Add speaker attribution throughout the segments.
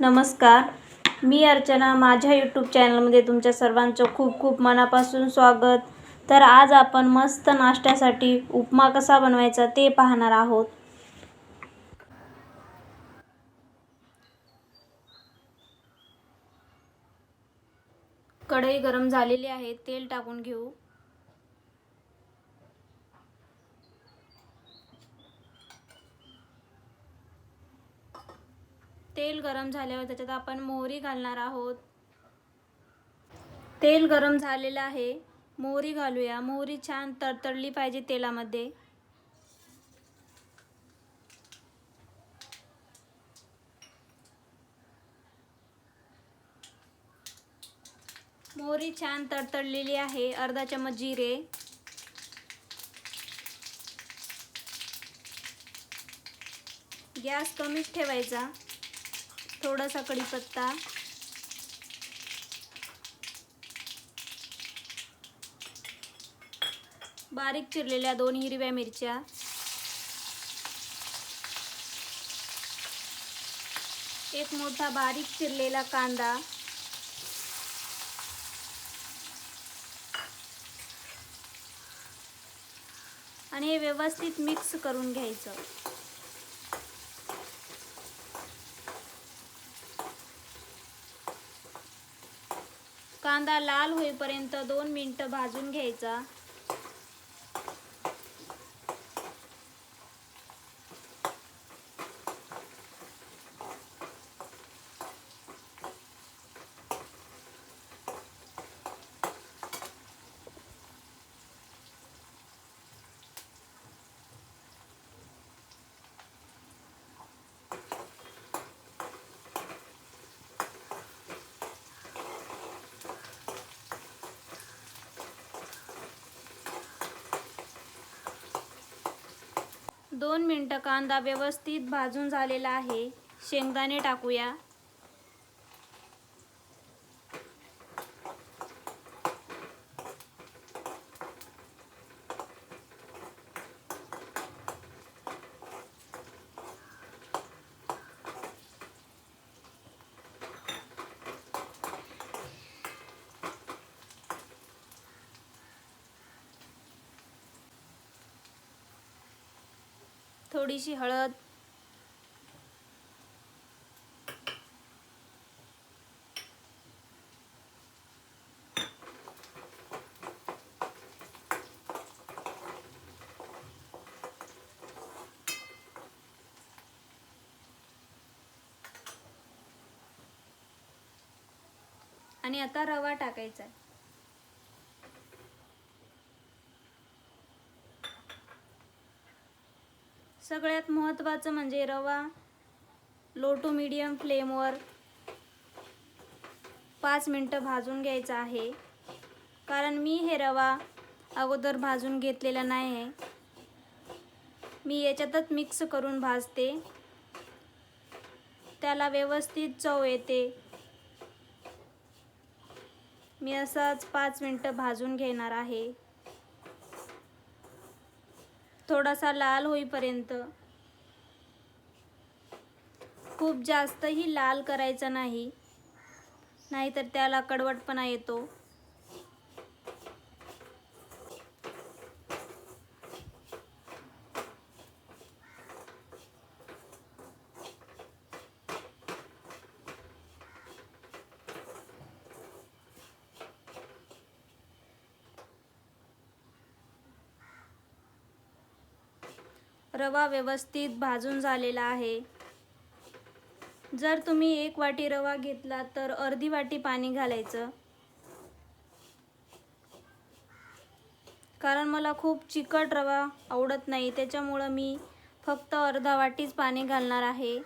Speaker 1: नमस्कार. मी अर्चना. माझ्या यूट्यूब चॅनलमध्ये तुमच्या सर्वांचं खूप खूप मनापासून स्वागत. तर आज आपण मस्त नाश्त्यासाठी उपमा कसा बनवायचा ते पाहणार आहोत. कढई गरम झालेली आहे. तेल टाकून घेऊ. तेल गरम झाल्यावर त्याच्यात आपण मोहरी घालणार आहोत. तेल गरम झालेलं आहे. मोहरी घालूया. मोहरी छान तडतडली पाहिजे तेलामध्ये. मोहरी छान तडतडलेली आहे. अर्धा चमच जिरे. गॅस कमीच ठेवायचा. थोडासा कढीपत्ता. बारीक चिरलेल्या दोन हिरव्या मिरच्या. एक मोठा बारीक चिरलेला कांदा. आणि हे व्यवस्थित मिक्स करून घ्यायचं. कांदा लाल होईपर्यंत दोन मिनटं भाजून घ्यायचा. दोन मिनटं कांदा व्यवस्थित भाजून झालेला आहे. शेंगदाणे टाकूया. थोडीशी हळद. आणि आता रवा टाकायचा आहे. सगळ्यात महत्त्वाचं म्हणजे रवा लो टू मीडियम फ्लेमवर पाच मिनटं भाजून घ्यायचा आहे. कारण मी हे रवा अगोदर भाजून घेतलेला नाही आहे मी याच्यातच मिक्स करून भाजते. त्याला व्यवस्थित चव येते. मी असाच पाच मिनटं भाजून घेणार आहे. थोडासा लाल होईपर्यंत. खूप जास्तही लाल करायचा नाही. नाहीतर त्याला कडवटपणा येतो. रवा व्यवस्थित भाजून झालेला आहे. जर तुम्ही एक वाटी रवा घेतला तर अर्धी वाटी पाणी घालायचं. कारण मला खूप चिकट रवा आवडत नाही त्याच्यामुळं मी फक्त अर्धा वाटीच पाणी घालणार आहे.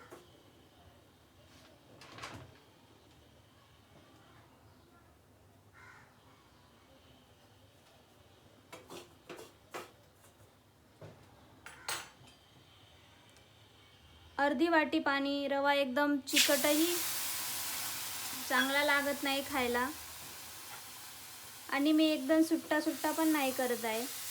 Speaker 1: अर्धी वाटी पाणी रवा एकदम चिकटही चांगला लागत नाही खायला. आणि मी एकदम सुट्टा सुट्टा पण नाही करत आहे.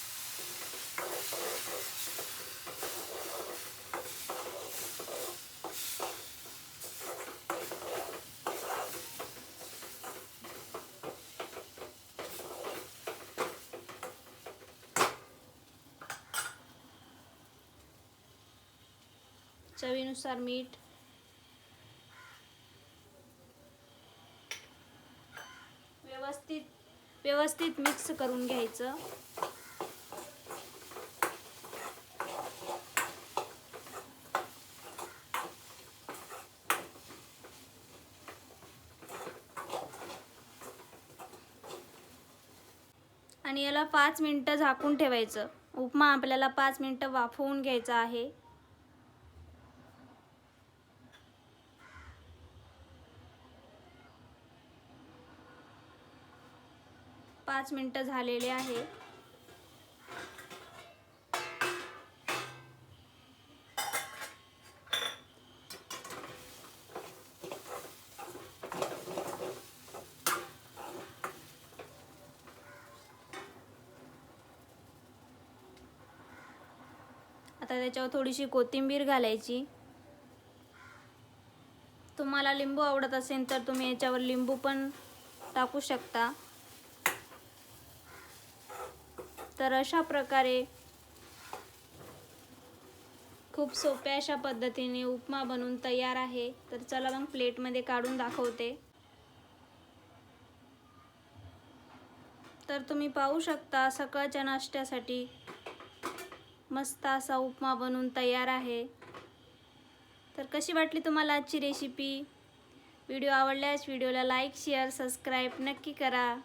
Speaker 1: चवीनुसार मीठ. व्यवस्थित व्यवस्थित मिक्स करून घ्यायचं. आणि याला पाच मिनटं झाकून ठेवायचं. उपमा आपल्याला पाच मिनटं वाफवून घ्यायचा आहे. पाच मिनटं झालेले आहे. आता त्याच्यावर थोडीशी कोथिंबीर घालायची. तुम्हाला लिंबू आवडत असेल तर तुम्ही याच्यावर लिंबू पण टाकू शकता. तर अशा प्रकारे खूप सोप्या अशा पद्धतीने उपमा बनवून तयार आहे. तर चला मग प्लेटमध्ये काढून दाखवते. तर तुम्ही पाहू शकता सकाळच्या नाश्त्यासाठी मस्त असा उपमा बनवून तयार आहे. तर कशी वाटली तुम्हाला आजची रेसिपी व्हिडिओ आवडल्यास व्हिडिओला लाईक शेअर सबस्क्राईब नक्की करा.